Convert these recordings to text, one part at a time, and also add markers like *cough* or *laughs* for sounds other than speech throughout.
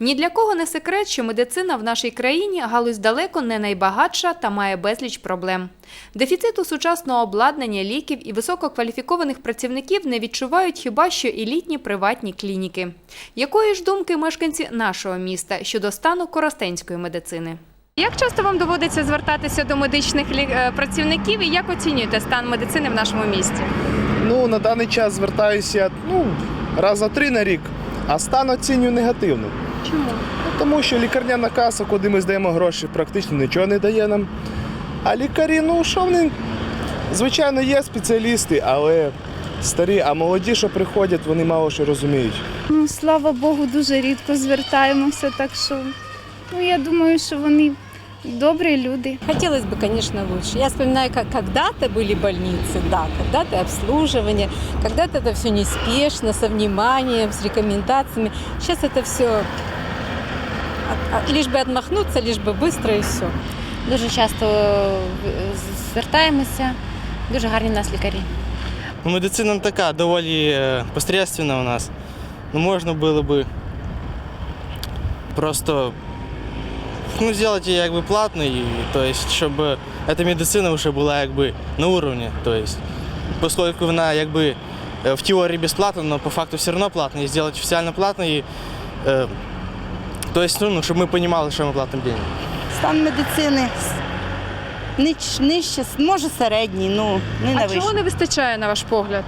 Ні для кого не секрет, що медицина в нашій країні галузь далеко не найбагатша та має безліч проблем. Дефіциту сучасного обладнання, ліків і висококваліфікованих працівників не відчувають хіба що елітні приватні клініки. Якої ж думки мешканці нашого міста щодо стану коростенської медицини? Як часто вам доводиться звертатися до медичних е, працівників і як оцінюєте стан медицини в нашому місті? Ну, на даний час звертаюся ну, раз за три на рік, а стан оцінюю негативно. Чому? Ну, тому що лікарняна каса, куди ми здаємо гроші, практично нічого не дає нам. А лікарі, ну що вони, звичайно, є спеціалісти, але старі, а молоді, що приходять, вони мало що розуміють. Ну, слава Богу, дуже рідко звертаємося, так що ну, я думаю, що вони добрі люди. Хотелось бы, конечно, лучше. Я вспоминаю, как когда-то были больницы, да, когда-то обслуживание, когда-то это все неспешно, со вниманием, с рекомендациями. Сейчас это все лишь бы отмахнуться, лишь бы быстро и все. Дуже часто е, звертаємося, дуже гарні в нас лікарі. Ну, Медицина така доволі е, посредственна у нас. Ну, можна було би просто ну, зробити її якби платною, то есть, щоб ця медицина вже була якби на уровне. То есть, поскольку вона якби е, в теорії безплатна, але по факту все одно платна, і зробити офіційно платною, е, то есть, ну, щоб ми розуміли, що ми платимо гроші. Стан медицини нич- нижче, може середній, ну не А найвищий. чого не вистачає, на ваш погляд?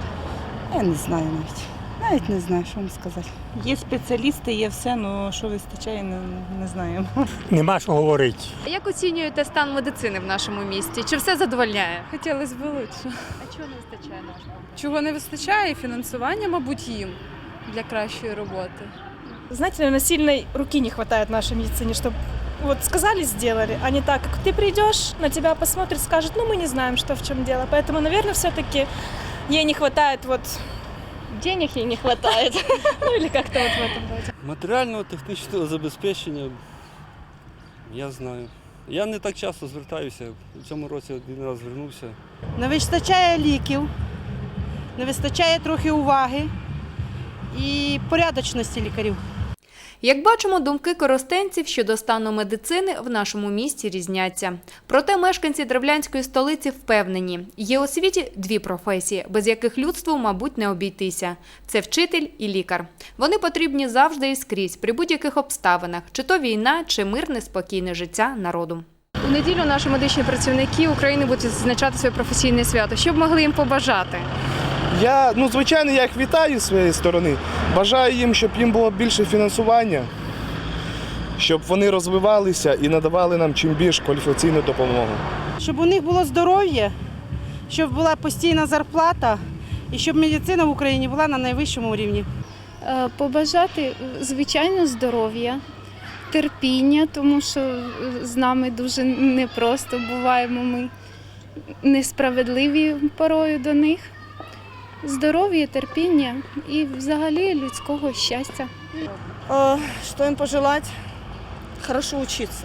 Я не знаю навіть. Навіть не знаю, що вам сказати. Є спеціалісти, є все, але що вистачає, не, не знаємо. Нема що говорити. Як оцінюєте стан медицини в нашому місті? Чи все задовольняє? Хотілося б лучше. А чого не вистачає на ваш погляд? Чого не вистачає? Фінансування, мабуть, їм для кращої роботи. Знаете, наверное, сильной руки не хватает нашей медицине, чтобы вот сказали, сделали, а не так, как ты придешь, на тебя посмотрят, скажут, ну мы не знаем, что в чем дело. Поэтому, наверное, все-таки ей не хватает вот денег ей не хватает. *laughs* Ну или как-то вот в этом роде. Матеріального технічного забезпечення я знаю. Я не так часто звертаюся. У цьому році один раз звернувся. Не вистачає ліків, не вистачає трохи уваги і порядочності лікарів. Як бачимо, думки коростенців щодо стану медицини в нашому місті різняться. Проте мешканці древлянської столиці впевнені, є у світі дві професії, без яких людству, мабуть, не обійтися: це вчитель і лікар. Вони потрібні завжди і скрізь, при будь-яких обставинах, чи то війна, чи мирне спокійне життя народу. У неділю наші медичні працівники України будуть відзначати своє професійне свято. Що б могли їм побажати? Я, ну, звичайно, я їх вітаю з своєї сторони. Бажаю їм, щоб їм було більше фінансування, щоб вони розвивалися і надавали нам чим більш кваліфікаційну допомогу. Щоб у них було здоров'я, щоб була постійна зарплата і щоб медицина в Україні була на найвищому рівні. Е, Побажати, звичайно, здоров'я, терпіння, тому що з нами дуже непросто буваємо ми несправедливі порою до них Здоров'я, терпіння і взагалі людського щастя. Что им пожелать? Хорошо учиться,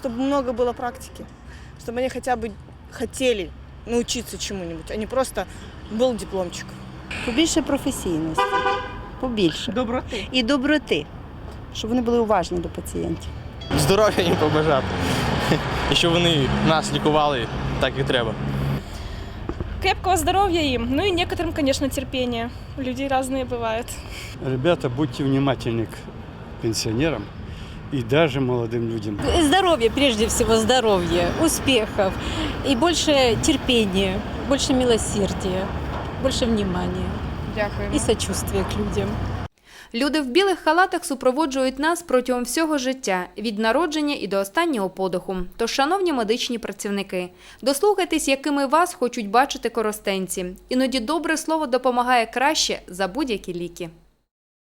чтобы много было практики, чтобы они хотя бы хотели научиться чему-нибудь, а не просто был дипломчик. Побільше професійності, побільше. Доброты. І доброти, щоб вони були уважні до пацієнтів. Здоров'я їм побажати. *laughs* І щоб вони нас лікували так, як треба. Крепкого здоровья им, ну и некоторым, конечно, терпения. Люди разные бывают. Ребята, будьте внимательны к пенсионерам и даже молодым людям. Здоровье, прежде всего здоровье, успехов и больше терпения, больше милосердия, больше внимания Дякую. и сочувствия к людям. Люди в білих халатах супроводжують нас протягом всього життя від народження і до останнього подиху. Тож, шановні медичні працівники, дослухайтесь, якими вас хочуть бачити коростенці. Іноді добре слово допомагає краще за будь-які ліки.